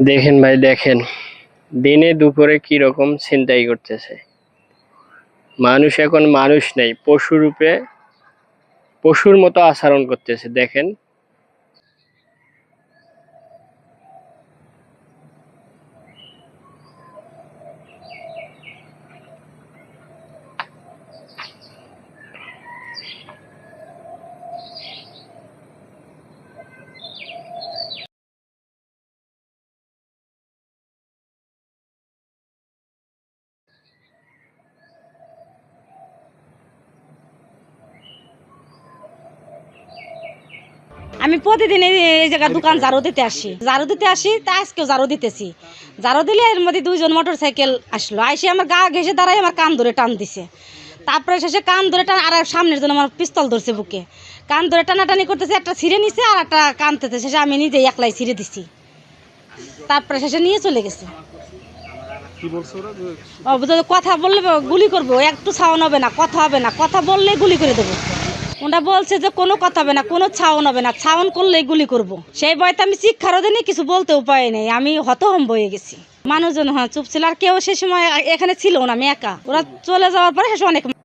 দেখেন ভাই, দেখেন। দিনে দুপুরে কি রকম ছিনতাই করতেছে? মানুষ এখন মানুষ নেই পশু রূপে পশুর মতো আচরণ করতেছে, দেখেন। আমি প্রতিদিন এই জায়গার দোকান ঝাড়ু দিতে আসি। ঝাড়ু দিতে আসি তা আজকেও ঝাড়ু দিতেছি। ঝাড়ু দিলে এর মধ্যে দুইজন মোটর সাইকেল আসলো। আইসে আমার গা ঘেসে দাঁড়াই আমার কান ধরে টান দিছে। তারপরে শেষে কান ধরে টান আর সামনের জন্য আমার পিস্তল ধরছে বুকে। কান ধরে টানাটানি করতেছে একটা ছিঁড়ে নিছে আর একটা কানতেছে। শেষে আমি নিজে একলাই ছিঁড়ে দিছি। তারপরে শেষে নিয়ে চলে গেছে। কথা বললে গুলি করব। একটু ছাউন হবে না কথা হবে না। কথা বললেই গুলি করে দেবো। ওটা বলছে যে কোনো কথা হবে না, কোনো ছাউন হবে না। ছাউন করলেই গুলি করব। সেই বয়তে আমি শিক্ষার অধীনে কিছু বলতে উপায় নেই। আমি হতহম্ব হয়ে গেছি। মানুষজন হ্যাঁ চুপ ছিল। আর কেউ সে সময় এখানে ছিল না, আমি একা। ওরা চলে যাওয়ার পরে সে অনেক